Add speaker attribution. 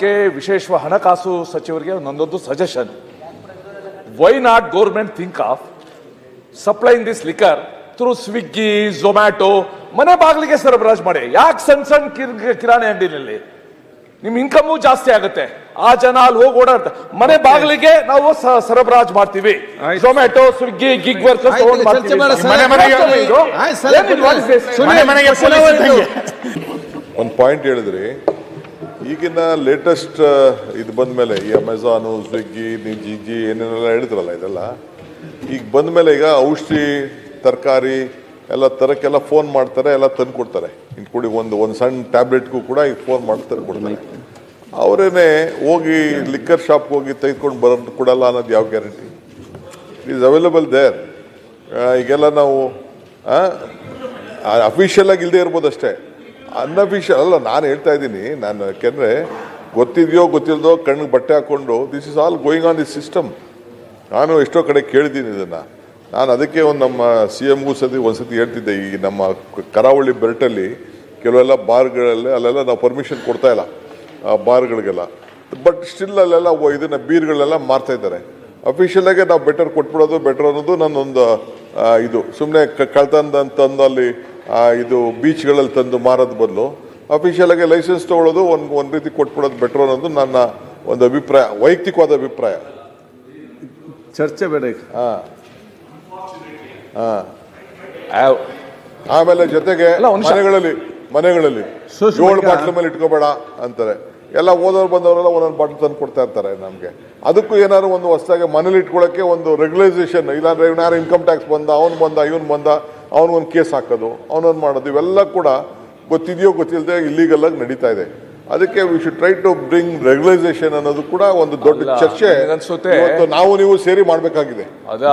Speaker 1: ಸರ್ಕಾರಕ್ಕೆ ವಿಶೇಷ ಹಣಕಾಸು ಸಚಿವರಿಗೆ ಒಂದೊಂದು suggestion why not government think of supplying this liquor through Swiggy Zomato ಮನೆ ಬಾಗಿಲಿಗೆ ಸರಬರಾಜು ಮಾಡಿ. ಯಾಕೆ ಸಣ್ಣ ಸಣ್ಣ ಕಿರ್- ಕಿರಾಣಿ ಅಂಗಡಿನಲ್ಲಿ? ನಿಮ್ ಇನ್ಕಮು ಜಾಸ್ತಿ ಆಗುತ್ತೆ. ಆ ಜನ ಅಲ್ಲಿ ಹೋಗಿ ಓಡಾಡ್ತಾರೆ. ಮನೆ ಬಾಗಿಲಿಗೆ ನಾವು ಸರಬರಾಜು ಮಾಡ್ತೀವಿ. Zomato Swiggy gig workers.
Speaker 2: ಒಂದು ಪಾಯಿಂಟ್ ಹೇಳಿದ್ರಿ. ಈಗಿನ ಲೇಟೆಸ್ಟ್ ಇದು ಬಂದ ಮೇಲೆ ಈ ಅಮೆಝಾನು ಸ್ವಿಗ್ಗಿ ಜಿಜಿ ಏನೇನೆಲ್ಲ ಹೇಳಿದ್ರಲ್ಲ ಇದೆಲ್ಲ, ಈಗ ಬಂದ ಮೇಲೆ ಈಗ ಔಷಧಿ, ತರಕಾರಿ, ಎಲ್ಲ ತರಕ್ಕೆಲ್ಲ ಫೋನ್ ಮಾಡ್ತಾರೆ, ಎಲ್ಲ ತಂದು ಕೊಡ್ತಾರೆ ಇನ್ಕೊಡಿ ಒಂದು ಒಂದು ಸಣ್ಣ ಟ್ಯಾಬ್ಲೆಟ್ಗೂ ಕೂಡ ಈಗ ಫೋನ್ ಮಾಡಿ ತಂದು ಕೊಡ್ತಾರೆ ಅವರೇನೆ ಹೋಗಿ ಲಿಕ್ಕರ್ ಶಾಪ್ಗೆ ಹೋಗಿ ತೆಗೆದುಕೊಂಡು ಬರೋದು ಕೊಡಲ್ಲ ಅನ್ನೋದು ಯಾವ guarantee it is available there ಈಗೆಲ್ಲ ನಾವು ಅಫಿಷಿಯಲ್ ಆಗಿ ಇಲ್ಲದೆ ಇರ್ಬೋದು ಅಷ್ಟೇ. ಅನ್ಅಫಿಷಿಯಲ್ ಅಲ್ಲ, ನಾನು ಹೇಳ್ತಾ ಇದ್ದೀನಿ, ನಾನು ಯಾಕೆಂದರೆ ಗೊತ್ತಿದೆಯೋ ಗೊತ್ತಿಲ್ಲದೋ ಕಣ್ಣಿಗೆ ಬಟ್ಟೆ ಹಾಕ್ಕೊಂಡು this is all going on this system ನಾನು ಎಷ್ಟೋ ಕಡೆ ಕೇಳಿದ್ದೀನಿ ಇದನ್ನು. ನಾನು ಅದಕ್ಕೆ ಒಂದು ನಮ್ಮ ಸಿ ಎಮ್ಗೂ ಸತಿ ಒಂದ್ಸತಿ ಹೇಳ್ತಿದ್ದೆ, ಈ ನಮ್ಮ ಕರಾವಳಿ ಬೆಲ್ಟಲ್ಲಿ ಕೆಲವೆಲ್ಲ ಬಾರ್ಗಳಲ್ಲಿ, ಅಲ್ಲೆಲ್ಲ ನಾವು ಪರ್ಮಿಷನ್ ಕೊಡ್ತಾ ಇಲ್ಲ, ಆ ಬಾರ್ಗಳಿಗೆಲ್ಲ. ಬಟ್ ಸ್ಟಿಲ್ ಅಲ್ಲೆಲ್ಲ ಇದನ್ನು ಬೀರ್ಗಳೆಲ್ಲ ಮಾರ್ತಾ ಇದ್ದಾರೆ. ಅಫಿಷಿಯಲಾಗೆ ನಾವು ಬೆಟರ್ ಕೊಟ್ಬಿಡೋದು ಬೆಟರ್ ಅನ್ನೋದು ನನ್ನೊಂದು ಇದು. ಸುಮ್ಮನೆ ಕಳ್ತಂದ ತಂದು ಅಲ್ಲಿ ಇದು ಬೀಚ್ಗಳಲ್ಲಿ ತಂದು ಮಾರೋದ್ ಬದಲು. ಅಫಿಷಿಯಲ್ ಆಗಿ ಲೈಸೆನ್ಸ್ ತಗೊಳ್ಳೋದು ಒಂದು ಒಂದು ರೀತಿ ಕೊಟ್ಬಿಡೋದು ಬೆಟರ್ ಅನ್ನೋದು ನನ್ನ ಒಂದು ಅಭಿಪ್ರಾಯ ವೈಯಕ್ತಿಕವಾದ ಅಭಿಪ್ರಾಯ.
Speaker 3: ಚರ್ಚೆ ಬೇಡ ಹಾಂ.
Speaker 1: ಹಾಂ
Speaker 2: ಆಮೇಲೆ ಜೊತೆಗೆ ಮನೆಗಳಲ್ಲಿ ಮನೆಗಳಲ್ಲಿ. ಏಳು ಬಾಟ್ಲ ಮೇಲೆ ಇಟ್ಕೋಬೇಡ ಅಂತಾರೆ. ಎಲ್ಲ ಓದೋರು ಬಂದವರೆಲ್ಲ ಒಂದೊಂದು ಬಾಟ್ಲ್ ತಂದು ಕೊಡ್ತಾ ಇರ್ತಾರೆ ನಮಗೆ. ಅದಕ್ಕೂ ಏನಾದ್ರು ಒಂದು ಹೊಸದಾಗಿ ಮನೇಲಿ ಇಟ್ಕೊಳ್ಳೋಕ್ಕೆ ಒಂದು ರೆಗ್ಯುಲೈಸೇಷನ್ ಇಲ್ಲಾಂದ್ರೆ ಇವನಾರು ಇನ್ಕಮ್ ಟ್ಯಾಕ್ಸ್ ಬಂದ ಅವ್ನು ಬಂದ ಇವನು ಬಂದ ಅವನಿಗೊಂದು ಕೇಸ್ ಹಾಕೋದು ಅವನೊಂದು ಮಾಡೋದು ಇವೆಲ್ಲ ಕೂಡ ಗೊತ್ತಿದೆಯೋ ಗೊತ್ತಿಲ್ಲದೆ ಇಲ್ಲಿಗಲ್ ಆಗಿ ನಡೀತಾ ಇದೆ. ಅದಕ್ಕೆ we should try to bring regularisation ಅನ್ನೋದು ಕೂಡ ಒಂದು ದೊಡ್ಡ ಚರ್ಚೆ. ಅನ್ಸುತ್ತೆ ನಾವು ನೀವು ಸೇರಿ ಮಾಡಬೇಕಾಗಿದೆ.